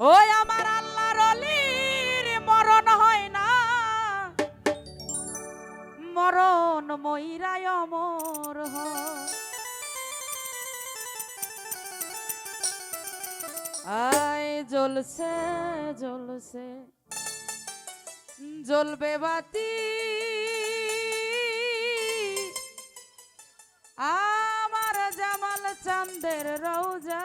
ওই আমার আল্লাহ রলির মরণ হয় না। মরণ ময়রায় অমর আয়, জ্বলছে জ্বলছে, জ্বলবে বাতি। আমার জামাল চান্দের রৌজা